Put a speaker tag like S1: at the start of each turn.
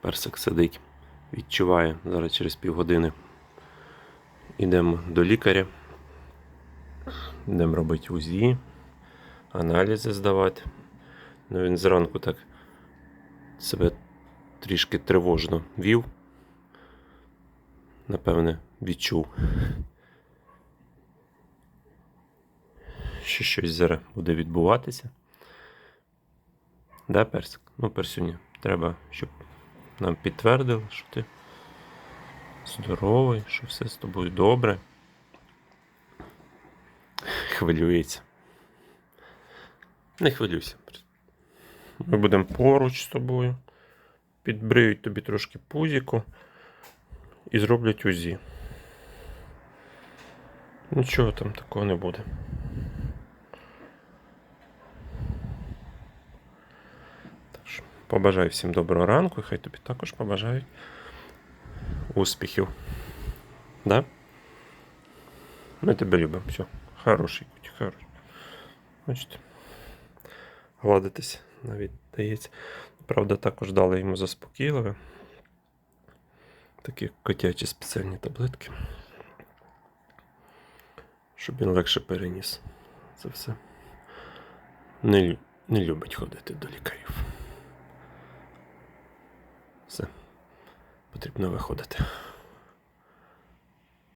S1: Персик сидить, відчуває. Зараз через півгодини йдемо до лікаря. Йдемо робити УЗІ, аналізи здавати. Ну, він зранку так себе трішки тривожно вів. Напевне, відчув. Що щось зараз буде відбуватися. Да, персик? Ну, персюня, треба, щоб нам підтвердили, що ти здоровий, що все з тобою добре. Хвилюється. Не хвилюйся. Ми будемо поруч з тобою. Підбриють тобі трошки пузіку і зроблять УЗІ. Нічого там такого не буде. Так що побажаю всім доброго ранку, і хай тобі також побажають успіхів. Да? Ми тебе любимо. Все. Хороший куть, хороший. Бачите. Гладитись навіть дається. Правда, також дали йому заспокійливе. Такі котячі спеціальні таблетки. Щоб він легше переніс це все. Не, не любить ходити до лікарів. Все. Потрібно виходити.